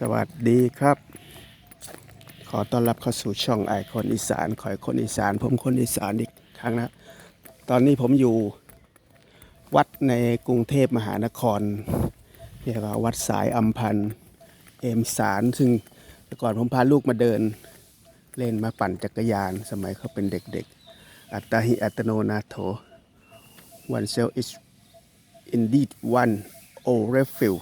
สวัสดีครับ ขอต้อนรับเข้าสู่ช่องไอคนอีสานขอยคนอีสาน ผมคนอีสานอีกครั้งนะตอนนี้ผมอยู่วัดในกรุงเทพมหานครเรียกว่าวัดสายอัมพันธ์เอมสารซึ่งแต่ก่อนผมพาลูกมาเดิน เล่นมาปั่นจักรยาน สมัยเขาเป็นเด็กๆ อัตหิอัตโนนาโถ one cell is indeed one o refill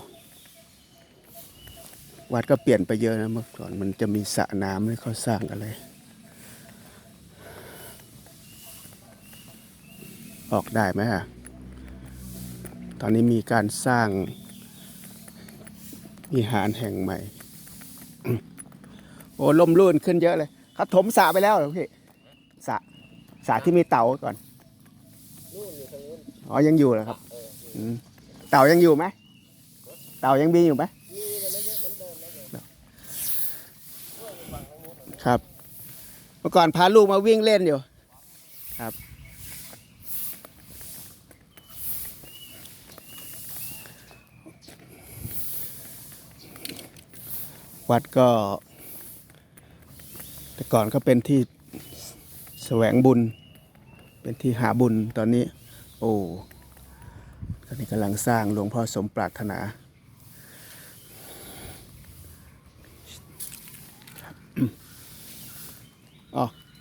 วัดก็เปลี่ยนไปเยอะนะเมื่อก่อนมันจะมีสระน้ำให้เขาสร้างอะไร ออกได้ไหมอะ ตอนนี้มีการสร้างวิหารแห่งใหม่ โอ้ลมลื่นขึ้นเยอะเลยเขาถมสระไปแล้วเหรอพี่สระสระที่มีเต่าก่อนอ๋อยังอยู่เหรอครับเต่ายังอยู่ไหมเต่ายังมีอยู่ไหม ครับ เมื่อก่อนพาลูกมาวิ่งเล่นอยู่ ครับ วัดก็ แต่ก่อนก็เป็นที่แสวงบุญ เป็นที่หาบุญตอนนี้ โอ้ตอนนี้กำลังสร้างหลวงพ่อสมปรารถนา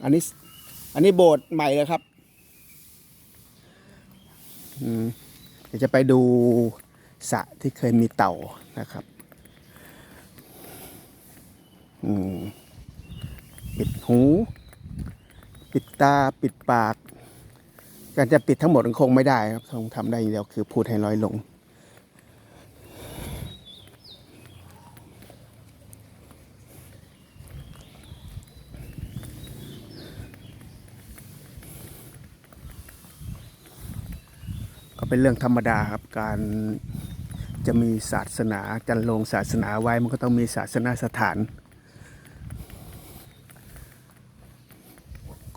อันนี้ อันนี้โบสถ์ใหม่เลยครับเดี๋ยวจะไปดูสระที่เคยมีเต่านะครับปิดหู ปิดตาปิดปาก การจะปิดทั้งหมดมันคงไม่ได้ครับคงทำได้อย่างเดียวคือพูดให้น้อยลง ก็เป็นเรื่องธรรมดาครับการจะมีศาสนาจันลงศาสนาไว้มันก็ต้องมีศาสนาสถาน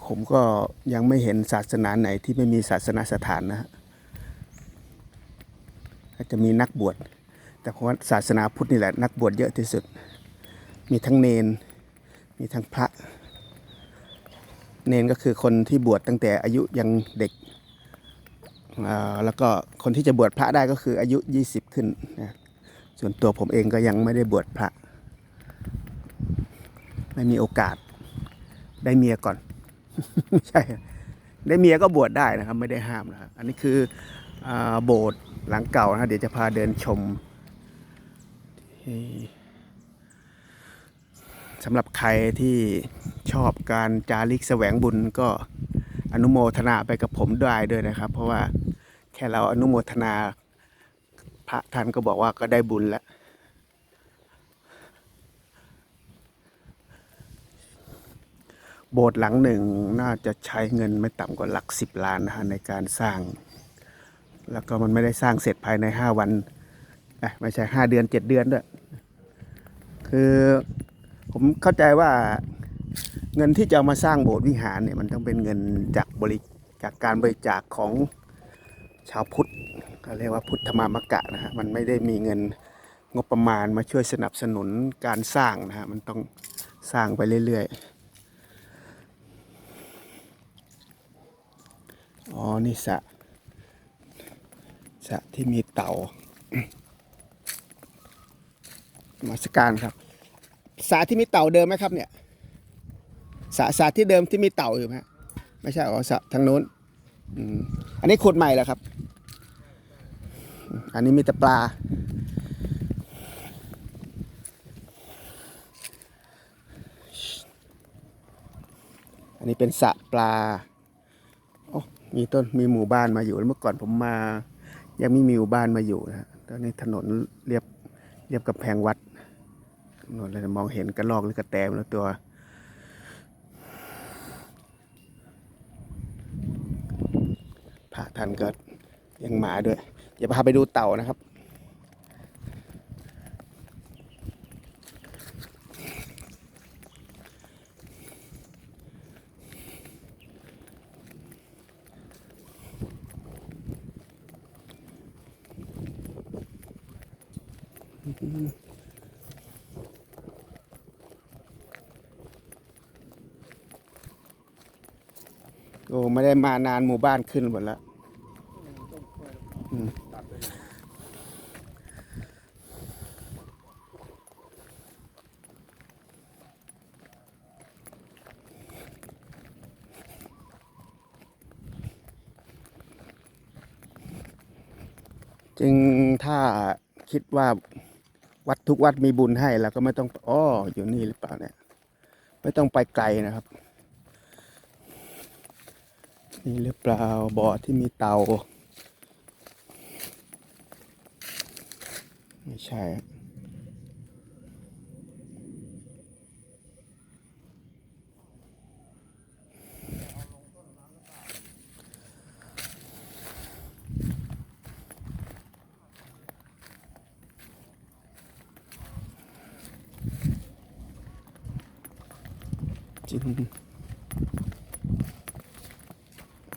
ผมก็ยังไม่เห็นศาสนาไหนที่ไม่มีศาสนาสถานนะฮะอาจจะมีนักบวช แต่เพราะว่าศาสนาพุทธนี่แหละนักบวชเยอะที่สุด มีทั้งเนน มีทั้งพระ เนนก็คือคนที่บวชตั้งแต่อายุยังเด็ก แล้วก็คนที่จะบวชพระได้ก็คืออายุ 20 ขึ้นนะส่วนตัวผมเองก็ยังไม่ได้บวชพระ ไม่มีโอกาสได้เมียก่อน ไม่ใช่ ได้เมียก็บวชได้นะครับ ไม่ได้ห้ามนะครับ อันนี้คืออโบสถ์หลังเก่านะเดี๋ยวจะพาเดินชมสำหรับใครที่ชอบการจาริกแสวงบุญก็อนุโมทนาไปกับผมได้ด้วยนะครับ เพราะว่า แค่เราอนุโมทนา พระท่านก็บอกว่าก็ได้บุญแล้วโบสถ์หลังหนึ่งน่าจะใช้เงินไม่ต่ำกว่าหลักสิบล้านนะฮะในการสร้าง แล้วก็มันไม่ได้สร้างเสร็จภายในห้าวันไม่ใช่ห้าเดือนเจ็ดเดือนด้วย คือผมเข้าใจว่าเงินที่จะมาสร้างโบสถ์วิหารเนี่ยมันต้องเป็นเงินจากบริจากการบริจาคของ ชาวพุทธเขาเรียกว่าพุทธมามะกะนะฮะมันไม่ได้มีเงินงบประมาณมาช่วยสนับสนุนการสร้างนะฮะมันต้องสร้างไปเรื่อยๆ อ๋อ นี่สระสระที่มีเต่ามาสการครับสระที่มีเต่าเดิมไหมครับเนี่ยสระสระที่เดิมที่มีเต่าอยู่ไหมฮะไม่ใช่อ๋อสระทางโน้นอืม อันนี้ขุดใหม่แล้วครับ อันนี้มีแต่ปลา อันนี้เป็นสระปลา โอ้ มีต้นมีหมู่บ้านมาอยู่แล้วเมื่อก่อนผมมา ยังไม่มีหมู่บ้านมาอยู่นะตอนนี้ถนนเรียบเรียบกับแพงวัดถนนเลยมองเห็นกระรอกหรือกระแตมแล้วตัว ท่านก็ยังหมาด้วย เดี๋ยวพาไปดูเต่านะครับโอ้ไม่ได้มานานหมู่บ้านขึ้นหมดแล้ว จึงถ้าคิดว่าวัดทุกวัดมีบุญให้เราก็ไม่ต้องอ้ออยู่นี่หรือเปล่าเนี่ย ไม่ต้องไปไกลนะครับ นี่หรือเปล่าบ่อที่มีเตา ไม่ใช่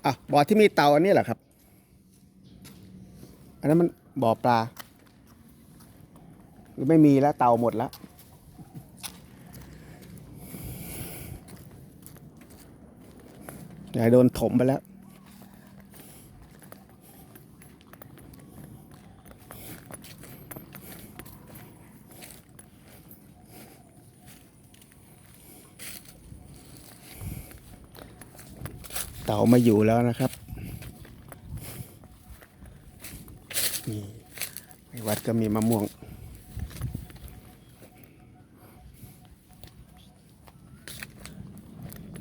อะบ่อที่มีเตาอันนี้เหรอครับ อันนั้นมันบ่อปลาหรือไม่มีแล้วเตาหมดแล้วยายโดนถมไปแล้ว เต่ามาอยู่แล้วนะครับนี่ในวัดก็มีมะม่วง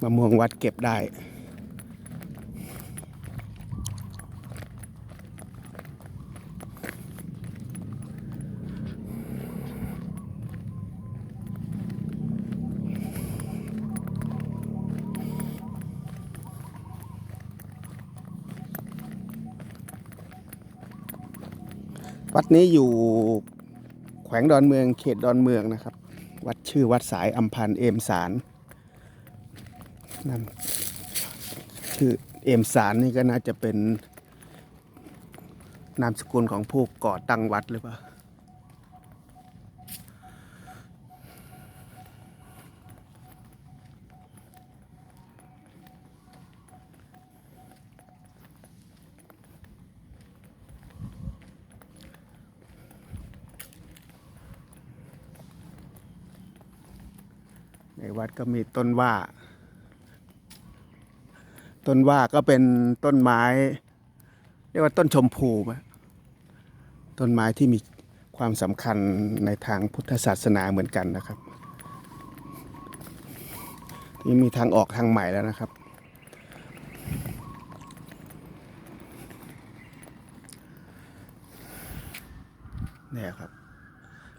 มะม่วงวัดเก็บได้ วัดนี้อยู่แขวงดอนเมืองเขตดอนเมืองนะครับ วัดชื่อวัดสายอัมพันเอมสารนั่นชื่อเอมสารนี่ก็น่าจะเป็นนามสกุลของผู้ก่อตั้งวัดหรือเปล่า วัดก็มีต้นว่า ต้นว่าก็เป็นต้นไม้ เรียกว่าต้นชมพูไหมต้นไม้ที่มีความสำคัญในทางพุทธศาสนาเหมือนกันนะครับนี่มีทางออกทางใหม่แล้วนะครับ เนี่ยครับ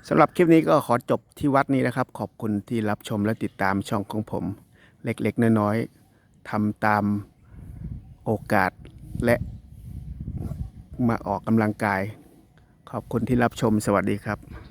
สำหรับคลิปนี้ก็ขอจบที่วัดนี้นะครับ ขอบคุณที่รับชมและติดตามช่องของผม เล็กๆ น้อยๆทำตามโอกาสและมาออกกำลังกาย ขอบคุณที่รับชมสวัสดีครับ